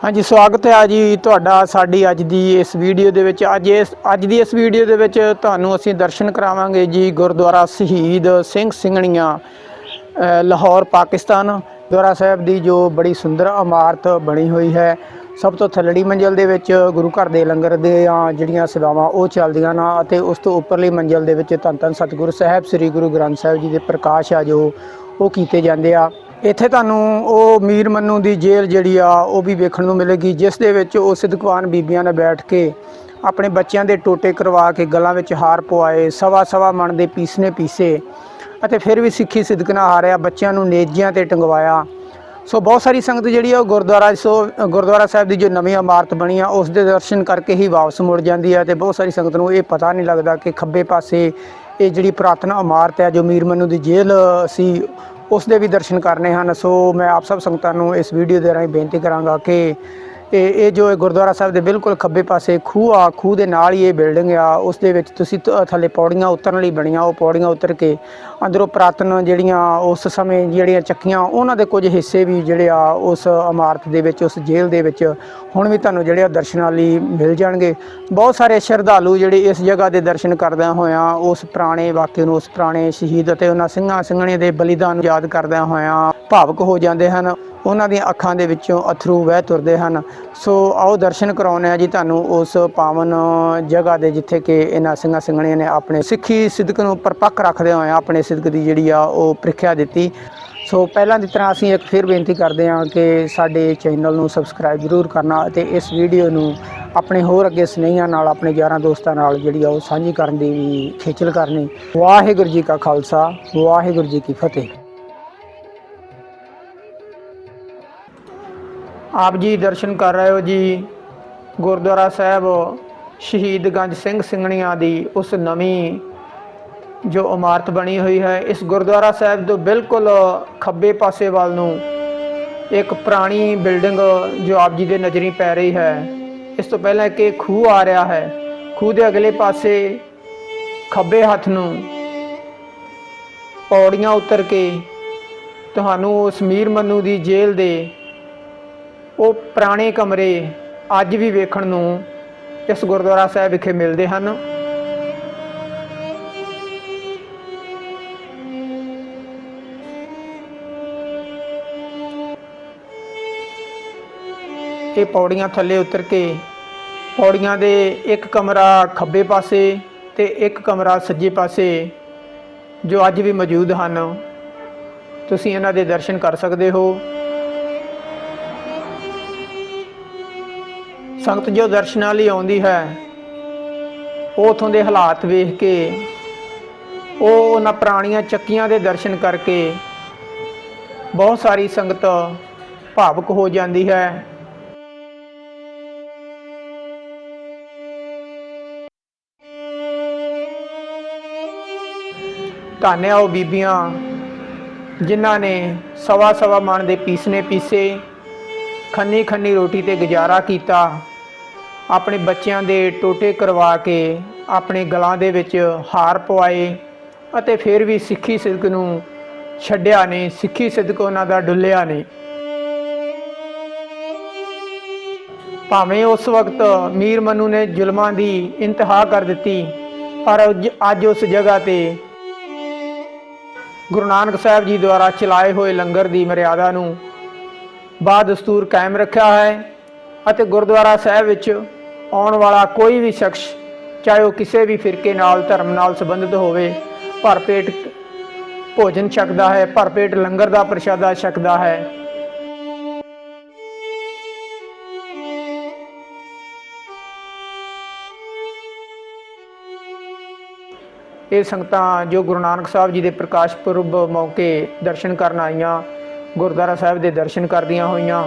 ਹਾਂਜੀ, ਸਵਾਗਤ ਹੈ ਜੀ ਤੁਹਾਡਾ, ਸਾਡੀ ਅੱਜ ਦੀ ਇਸ ਵੀਡੀਓ ਦੇ ਵਿੱਚ। ਅੱਜ ਇਸ, ਅੱਜ ਦੀ ਇਸ ਵੀਡੀਓ ਦੇ ਵਿੱਚ ਤੁਹਾਨੂੰ ਅਸੀਂ ਦਰਸ਼ਨ ਕਰਾਵਾਂਗੇ ਜੀ ਗੁਰਦੁਆਰਾ ਸ਼ਹੀਦ ਸਿੰਘ ਸਿੰਘਣੀਆਂ ਲਾਹੌਰ, ਪਾਕਿਸਤਾਨ। ਗੁਰਦੁਆਰਾ ਸਾਹਿਬ ਦੀ ਜੋ ਬੜੀ ਸੁੰਦਰ ਇਮਾਰਤ ਬਣੀ ਹੋਈ ਹੈ, ਸਭ ਤੋਂ ਥੱਲੜੀ ਮੰਜ਼ਲ ਦੇ ਵਿੱਚ ਗੁਰੂ ਘਰ ਦੇ ਲੰਗਰ ਦੇ ਜਿਹੜੀਆਂ ਸੇਵਾਵਾਂ ਉਹ ਚੱਲਦੀਆਂ ਨਾ ਅਤੇ ਉਸ ਤੋਂ ਉੱਪਰਲੀ ਮੰਜ਼ਲ ਦੇ ਵਿੱਚ ਧੰਨ ਧੰਨ ਸਤਿਗੁਰੂ ਸਾਹਿਬ, ਸ੍ਰੀ ਗੁਰੂ ਗ੍ਰੰਥ ਸਾਹਿਬ ਜੀ ਦੇ ਪ੍ਰਕਾਸ਼ ਆ ਜੋ ਉਹ ਕੀਤੇ ਜਾਂਦੇ ਆ। ਇੱਥੇ ਤੁਹਾਨੂੰ ਉਹ ਮੀਰ ਮੰਨੂ ਦੀ ਜੇਲ੍ਹ ਜਿਹੜੀ ਆ, ਉਹ ਵੀ ਵੇਖਣ ਨੂੰ ਮਿਲੇਗੀ, ਜਿਸ ਦੇ ਵਿੱਚ ਉਹ ਸਿਦਕਵਾਨ ਬੀਬੀਆਂ ਨੇ ਬੈਠ ਕੇ ਆਪਣੇ ਬੱਚਿਆਂ ਦੇ ਟੋਟੇ ਕਰਵਾ ਕੇ ਗਲਾਂ ਵਿੱਚ ਹਾਰ ਪਵਾਏ ਸਵਾ ਸਵਾ ਮਣ ਦੇ ਪੀਸਨੇ ਪੀਸੇ, ਅਤੇ ਫਿਰ ਵੀ ਸਿੱਖੀ ਸਿਦਕ ਨਾਲ ਹਾਰਿਆ, ਬੱਚਿਆਂ ਨੂੰ ਨੇਜਿਆਂ ਤੇ ਟੰਗਵਾਇਆ। ਸੋ ਬਹੁਤ ਸਾਰੀ ਸੰਗਤ ਜਿਹੜੀ ਆ, ਉਹ ਗੁਰਦੁਆਰਾ ਸੋ, ਗੁਰਦੁਆਰਾ ਸਾਹਿਬ ਦੀ ਜੋ ਨਵੀਂ ਇਮਾਰਤ ਬਣੀ ਆ, ਉਸ ਦੇ ਦਰਸ਼ਨ ਕਰਕੇ ਹੀ ਵਾਪਸ ਮੁੜ ਜਾਂਦੀ ਆ, ਤੇ ਬਹੁਤ ਸਾਰੀ ਸੰਗਤ ਨੂੰ ਇਹ ਪਤਾ ਨਹੀਂ ਲੱਗਦਾ ਕਿ ਖੱਬੇ ਪਾਸੇ ਇਹ ਜਿਹੜੀ ਪੁਰਾਤਨ ਇਮਾਰਤ ਹੈ ਜੋ ਮੀਰ ਮਨੂ ਦੀ ਜੇਲ੍ਹ ਸੀ ਉਸ ਦੇ ਵੀ ਦਰਸ਼ਨ ਕਰਨੇ ਹਨ। ਸੋ ਮੈਂ ਆਪ ਸਭ ਸੰਗਤਾਂ ਨੂੰ ਇਸ ਵੀਡੀਓ ਦੇ ਰਾਹੀਂ ਬੇਨਤੀ ਕਰਾਂਗਾ ਕਿ ਇਹ ਇਹ ਜੋ ਗੁਰਦੁਆਰਾ ਸਾਹਿਬ ਦੇ ਬਿਲਕੁਲ ਖੱਬੇ ਪਾਸੇ ਖੂਹ ਆ, ਖੂਹ ਦੇ ਨਾਲ ਹੀ ਇਹ ਬਿਲਡਿੰਗ ਆ, ਉਸ ਦੇ ਵਿੱਚ ਤੁਸੀਂ ਥੱਲੇ ਪੌੜੀਆਂ ਉਤਰਨ ਲਈ ਬਣੀਆਂ, ਉਹ ਪੌੜੀਆਂ ਉਤਰ ਕੇ ਅੰਦਰੋਂ ਪੁਰਾਤਨ ਜਿਹੜੀਆਂ ਉਸ ਸਮੇਂ ਜਿਹੜੀਆਂ ਚੱਕੀਆਂ, ਉਹਨਾਂ ਦੇ ਕੁਝ ਹਿੱਸੇ ਵੀ ਜਿਹੜੇ ਆ ਉਸ ਇਮਾਰਤ ਦੇ ਵਿੱਚ, ਉਸ ਜੇਲ੍ਹ ਦੇ ਵਿੱਚ ਹੁਣ ਵੀ ਤੁਹਾਨੂੰ ਜਿਹੜੇ ਆ ਦਰਸ਼ਨਾਂ ਲਈ ਮਿਲ ਜਾਣਗੇ। ਬਹੁਤ ਸਾਰੇ ਸ਼ਰਧਾਲੂ ਜਿਹੜੇ ਇਸ ਜਗ੍ਹਾ ਦੇ ਦਰਸ਼ਨ ਕਰਦਿਆਂ ਹੋਇਆਂ, ਉਸ ਪੁਰਾਣੇ ਵਾਕਿਆ ਨੂੰ, ਉਸ ਪੁਰਾਣੇ ਸ਼ਹੀਦ ਅਤੇ ਉਹਨਾਂ ਸਿੰਘਾਂ ਸਿੰਘਣੀਆਂ ਦੇ ਬਲੀਦਾਨ ਨੂੰ ਯਾਦ ਕਰਦਿਆਂ ਹੋਇਆਂ ਭਾਵਕ ਹੋ ਜਾਂਦੇ ਹਨ। ਉਹਨਾਂ ਦੀਆਂ ਅੱਖਾਂ ਦੇ ਵਿੱਚੋਂ ਅਥਰੂ ਵਹਿ ਤੁਰਦੇ ਹਨ। ਸੋ ਆਓ ਦਰਸ਼ਨ ਕਰਾਉਂਦੇ ਆ ਜੀ ਤੁਹਾਨੂੰ ਉਸ ਪਾਵਨ ਜਗ੍ਹਾ ਦੇ ਜਿੱਥੇ ਕਿ ਇਹਨਾਂ ਸਿੰਘਾਂ ਸਿੰਘਣੀਆਂ ਨੇ ਆਪਣੇ ਸਿੱਖੀ ਸਿੱਧਕ ਨੂੰ ਪਰਪੱਕ ਰੱਖਦੇ ਹੋਏ ਆਪਣੇ ਸਿੱਧਕ ਦੀ ਜਿਹੜੀ ਆ ਉਹ ਪ੍ਰੀਖਿਆ ਦਿੱਤੀ। ਸੋ ਪਹਿਲਾਂ ਦੀ ਤਰ੍ਹਾਂ ਅਸੀਂ ਇੱਕ ਫਿਰ ਬੇਨਤੀ ਕਰਦੇ ਹਾਂ ਕਿ ਸਾਡੇ ਚੈਨਲ ਨੂੰ ਸਬਸਕ੍ਰਾਈਬ ਜ਼ਰੂਰ ਕਰਨਾ ਅਤੇ ਇਸ ਵੀਡੀਓ ਨੂੰ ਆਪਣੇ ਹੋਰ ਅੱਗੇ ਸੁਨੇਹਿਆਂ ਨਾਲ, ਆਪਣੇ ਯਾਰਾਂ ਦੋਸਤਾਂ ਨਾਲ ਜਿਹੜੀ ਆ ਉਹ ਸਾਂਝੀ ਕਰਨ ਦੀ ਵੀ ਖੇਚਲ ਕਰਨੀ। ਵਾਹਿਗੁਰੂ ਜੀ ਕਾ ਖਾਲਸਾ, ਵਾਹਿਗੁਰੂ ਜੀ ਕੀ ਫਤਿਹ। ਆਪ ਜੀ ਦਰਸ਼ਨ ਕਰ ਰਹੇ ਹੋ ਜੀ। ਗੁਰਦੁਆਰਾ ਸਾਹਿਬ ਸ਼ਹੀਦਗੰਜ ਸਿੰਘ ਸਿੰਘਣੀਆਂ ਦੀ ਉਸ ਨਵੀਂ ਜੋ ਇਮਾਰਤ ਬਣੀ ਹੋਈ ਹੈ, ਇਸ ਗੁਰਦੁਆਰਾ ਸਾਹਿਬ ਤੋਂ ਬਿਲਕੁਲ ਖੱਬੇ ਪਾਸੇ ਵੱਲ ਨੂੰ ਇੱਕ ਪੁਰਾਣੀ ਬਿਲਡਿੰਗ ਜੋ ਆਪ ਜੀ ਦੇ ਨਜ਼ਰੀ ਪੈ ਰਹੀ ਹੈ। ਇਸ ਤੋਂ ਪਹਿਲਾਂ ਕਿ ਖੂਹ ਆ ਰਿਹਾ ਹੈ। ਖੂਹ ਦੇ ਅਗਲੇ ਪਾਸੇ ਖੱਬੇ ਹੱਥ ਨੂੰ ਪੌੜੀਆਂ ਉਤਰ ਕੇ ਤੁਹਾਨੂੰ ਉਸ ਮੀਰ ਮੰਨੂ ਦੀ ਜੇਲ੍ਹ ਦੇ ਉਹ ਪੁਰਾਣੇ ਕਮਰੇ ਅੱਜ ਵੀ ਵੇਖਣ ਨੂੰ ਇਸ ਗੁਰਦੁਆਰਾ ਸਾਹਿਬ ਵਿਖੇ ਮਿਲਦੇ ਹਨ। ਇਹ ਪੌੜੀਆਂ ਥੱਲੇ ਉਤਰ ਕੇ ਪੌੜੀਆਂ ਦੇ ਇੱਕ ਕਮਰਾ ਖੱਬੇ ਪਾਸੇ ਤੇ ਇੱਕ ਕਮਰਾ ਸੱਜੇ ਪਾਸੇ ਜੋ ਅੱਜ ਵੀ ਮੌਜੂਦ ਹਨ। ਤੁਸੀਂ ਇਹਨਾਂ ਦੇ ਦਰਸ਼ਨ ਕਰ ਸਕਦੇ ਹੋ। ਸੰਗਤ ਜੋ ਦਰਸ਼ਨਾਂ ਲਈ ਆਉਂਦੀ ਹੈ, ਉਹ ਉਥੋਂ ਦੇ ਹਾਲਾਤ ਵੇਖ ਕੇ, ਉਹ ਉਹਨਾਂ ਪੁਰਾਣੀਆਂ ਚੱਕੀਆਂ ਦੇ ਦਰਸ਼ਨ ਕਰਕੇ ਬਹੁਤ ਸਾਰੀ ਸੰਗਤ ਭਾਵੁਕ ਹੋ ਜਾਂਦੀ ਹੈ। ਧੰਨ ਉਹ ਬੀਬੀਆਂ, ਜਿਨ੍ਹਾਂ ਨੇ ਸਵਾ ਸਵਾ ਮਨ ਦੇ ਪੀਸਨੇ ਪੀਸੇ ਖੰਨੀ ਖੰਨੀ ਰੋਟੀ ਤੇ ਗੁਜ਼ਾਰਾ ਕੀਤਾ। ਆਪਣੇ ਬੱਚਿਆਂ ਦੇ ਟੋਟੇ ਕਰਵਾ ਕੇ ਆਪਣੇ ਗਲਾਂ ਦੇ ਵਿੱਚ ਹਾਰ ਪਵਾਏ ਅਤੇ ਫਿਰ ਵੀ ਸਿੱਖੀ ਸਿਦਕ ਨੂੰ ਛੱਡਿਆ ਨਹੀਂ, ਸਿੱਖੀ ਸਿਦਕ ਉਹਨਾਂ ਦਾ ਡੁੱਲਿਆ ਨਹੀਂ। ਭਾਵੇਂ ਉਸ ਵਕਤ ਮੀਰ ਮਨੂ ਨੇ ਜ਼ੁਲਮਾਂ ਦੀ ਇੰਤਹਾ ਕਰ ਦਿੱਤੀ, ਪਰ ਅੱਜ- ਅੱਜ ਉਸ ਜਗ੍ਹਾ ਤੇ ਗੁਰੂ ਨਾਨਕ ਸਾਹਿਬ ਜੀ ਦੁਆਰਾ ਚਲਾਏ ਹੋਏ ਲੰਗਰ ਦੀ ਮਰਿਆਦਾ ਨੂੰ ਬਾ ਦਸਤੂਰ ਕਾਇਮ ਰੱਖਿਆ ਹੈ ਅਤੇ ਗੁਰਦੁਆਰਾ ਸਾਹਿਬ ਵਿੱਚ ਆਉਣ ਵਾਲਾ ਕੋਈ ਵੀ ਸ਼ਖਸ, ਚਾਹੇ ਉਹ ਕਿਸੇ ਵੀ ਫਿਰਕੇ ਨਾਲ, ਧਰਮ ਨਾਲ ਸੰਬੰਧਿਤ ਹੋਵੇ, ਭਰਪੇਟ ਭੋਜਨ ਛਕਦਾ ਹੈ, ਭਰਪੇਟ ਲੰਗਰ ਦਾ ਪ੍ਰਸ਼ਾਦਾ ਛਕਦਾ ਹੈ। ਇਹ ਸੰਗਤਾਂ ਜੋ ਗੁਰੂ ਨਾਨਕ ਸਾਹਿਬ ਜੀ ਦੇ ਪ੍ਰਕਾਸ਼ ਪੁਰਬ ਮੌਕੇ ਦਰਸ਼ਨ ਕਰਨ ਆਈਆਂ ਗੁਰਦੁਆਰਾ ਸਾਹਿਬ ਦੇ ਦਰਸ਼ਨ ਕਰਦੀਆਂ ਹੋਈਆਂ।